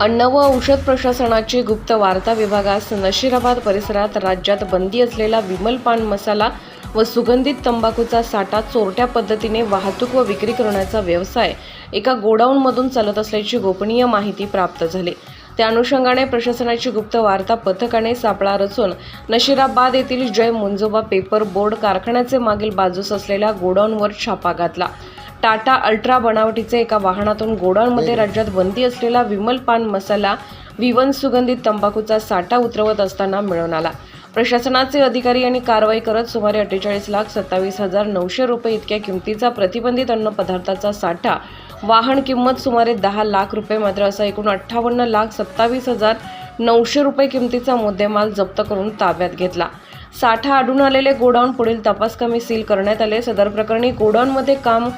अन्न व औषध प्रशासनाची गुप्त वार्ता विभागास नशिराबाद परिसरात राज्यात बंदी असलेला विमल पान मसाला व सुगंधित तंबाखूचा साठा चोरट्या पद्धतीने वाहतूक व विक्री करण्याचा व्यवसाय एका गोडाऊनमधून चालत असल्याची गोपनीय माहिती प्राप्त झाली. त्या अनुषंगाने प्रशासनाची गुप्त वार्ता पथकाने सापळा रचून नशिराबाद येथील जय मुंजोबा पेपर बोर्ड कारखान्याचे मागील बाजूस असलेल्या गोडाऊनवर छापा घातला. टाटा अल्ट्रा बनावटीचे एका वाहनातून गोडाऊनमध्ये राज्यात बंदी असलेला विमल पान मसाला विवन सुगंधित तंबाखूचा साठा उतरवत असताना मिळून आला. प्रशासनाचे अधिकारी यांनी कारवाई करत सुमारे अठ्ठेचाळीस लाख सत्तावीस हजार नऊशे रुपये इतक्या किमतीचा प्रतिबंधित अन्न पदार्थाचा साठा वाहन किंमत सुमारे दहा लाख रुपये मात्र असा एकूण अठ्ठावन्न लाख सत्तावीस हजार नऊशे रुपये किमतीचा मुद्देमाल जप्त करून ताब्यात घेतला. साठा आढळून आलेले गोडाऊन पुढील तपास कमी सील करण्यात आले. सदर प्रकरणी गोडाऊनमध्ये काम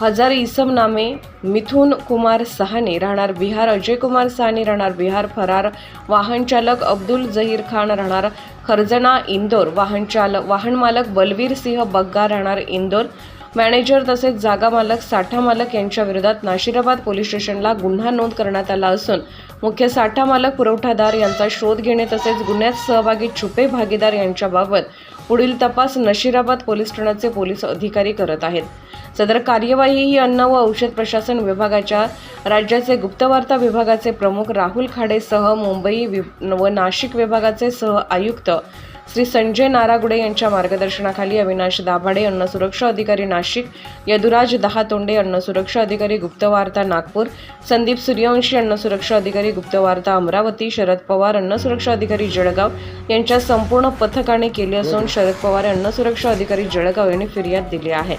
हजार इसम नामे मिथुन कुमार सहाने राहणार बिहार अजय कुमार सहाने राहणार बिहार फरार वाहन चालक अब्दुल जहीर खान राहणार खर्जना इंदोर वाहन चालक वाहन मालक बलवीर सिंह बग्गा राहणार इंदोर मॅनेजर तसेच जागा मालक साठा मालक यांच्या विरोधात नाशिराबाद पोलीस स्टेशनला गुन्हा नोंद करण्यात आला असून मुख्य साठा मालक पुरवठादार यांचा शोध घेणे तसेच गुन्ह्यात सहभागी छुपे भागीदार यांच्याबाबत पुढील तपास नशिराबाद पोलीस ठाण्याचे पोलीस अधिकारी करत आहेत. सदर कार्यवाही ही अन्न व औषध प्रशासन विभागाच्या राज्याचे गुप्तवार्ता विभागाचे प्रमुख राहुल खाडेसह मुंबई वि- व नाशिक विभागाचे सह आयुक्त श्री संजय नारागुडे यांच्या मार्गदर्शनाखाली अविनाश दाभाडे अन्न सुरक्षा अधिकारी नाशिक यदुराज दहातोंडे अन्न सुरक्षा अधिकारी गुप्तवार्ता नागपूर संदीप सूर्यवंशी अन्न सुरक्षा अधिकारी गुप्तवार्ता अमरावती शरद पवार अन्न सुरक्षा अधिकारी जळगाव यांच्या संपूर्ण पथकाने केली असून शरद पवार अन्न सुरक्षा अधिकारी जळगाव यांनी फिर्याद दिली आहे.